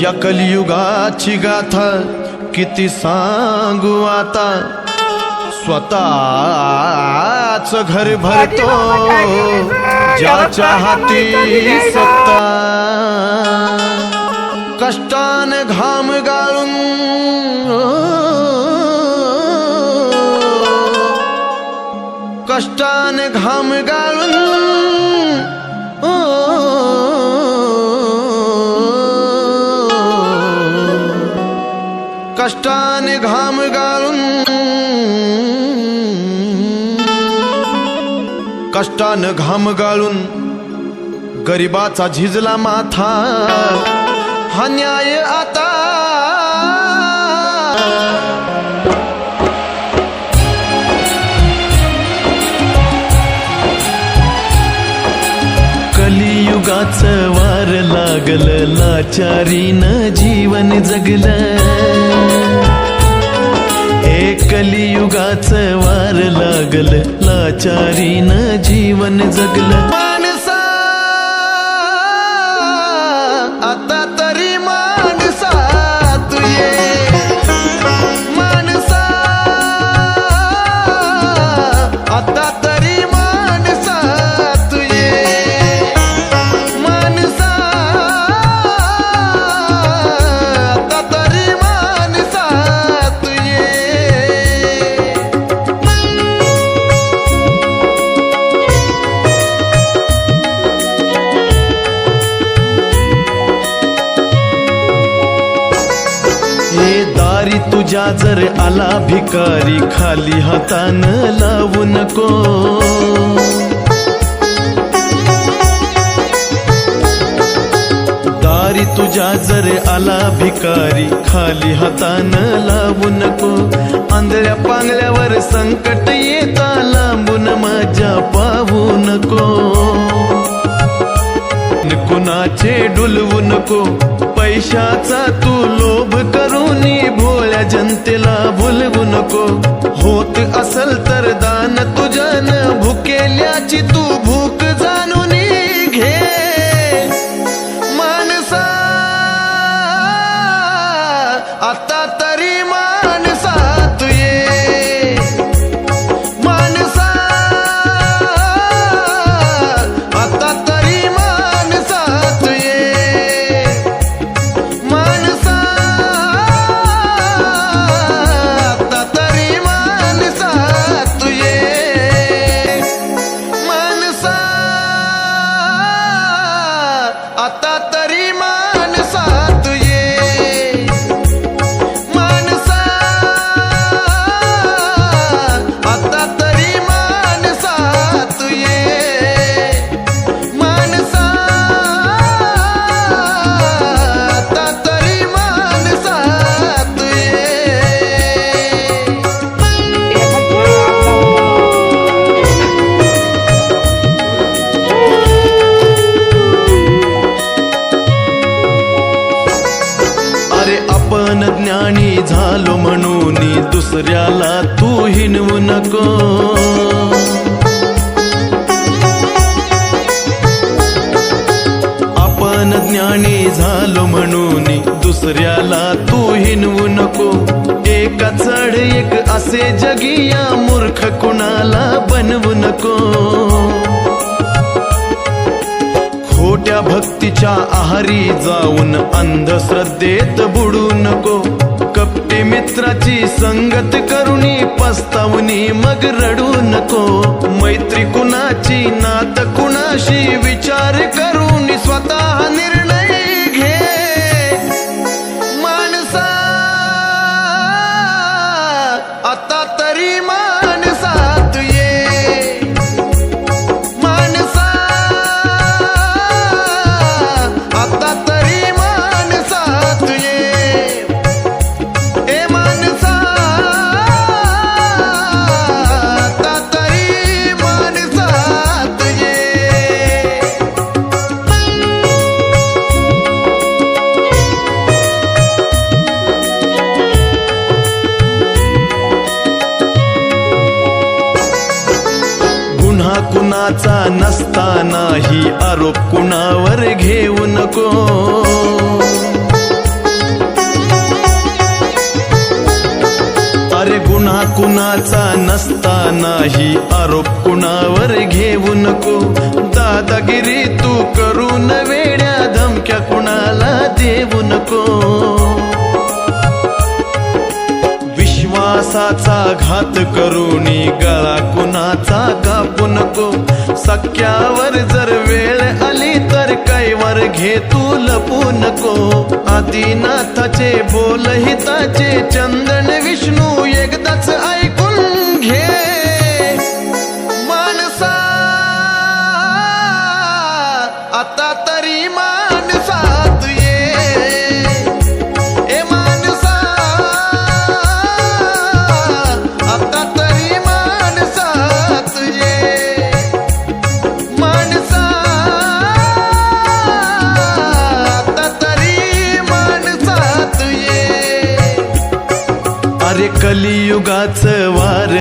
या कलियुगाची गाथा किती सांगू आता. स्वतःच घर भरतो ज्याच्या हाती सत्ता. कष्टान घाम गाळून कष्टान घाम गाळून कष्टानं घाम गाळून गरिबाचा झिजला माथा. हा न्याय आता. कलियुगाचं वार लागल लाचारीनं जीवन जगलं. हे कलियुगाचं वार लागल. लाचारीनं जीवन जगलं. दारी तुझ्या जर आला भिकारी खाली हातानं लावू नको. दारी तुझ्या जर आला भिकारी खाली हातानं लावू नको. आंधळ्या पांगल्यावर संकट येता लांबून माझ्या पाहू नको. कुणाचे डुलवू नको पैशाचा तू लोभ करून जनतेला भुलवू नको. होत असल आलो झालो म्हणून दुसऱ्याला तू हिनवू नको. आपण ज्ञानी झालो म्हणून दुसऱ्याला तू हिनवू नको. एका चढ एक असे जगिया मूर्ख कुणाला बनवू नको. खोट्या भक्तीच्या आहारी जाऊन अंधश्रद्धेत बुडू नको. मित्राची संगत करुणी पस्तावनी मग रडू नको मैत्री कुणाची नात कुणाशी विचार करून कुणाचा नसतानाही आरोप कुणावर घेऊ नको? अरे गुन्हा कुणाचा नसतानाही आरोप कुणावर घेऊ नको? दादागिरी तू करून वेड्या धमक्या कुणाला देऊ नको? विश्वासाचा घात करून गळा कुणाचा कापू नको सख्यावर जर वेळ आली तर कैवर घे तू लपू नको आदिनाथाचे बोल हिताचे चंदन विष्णू एकदाच ऐकून घे. कलियुगाच वार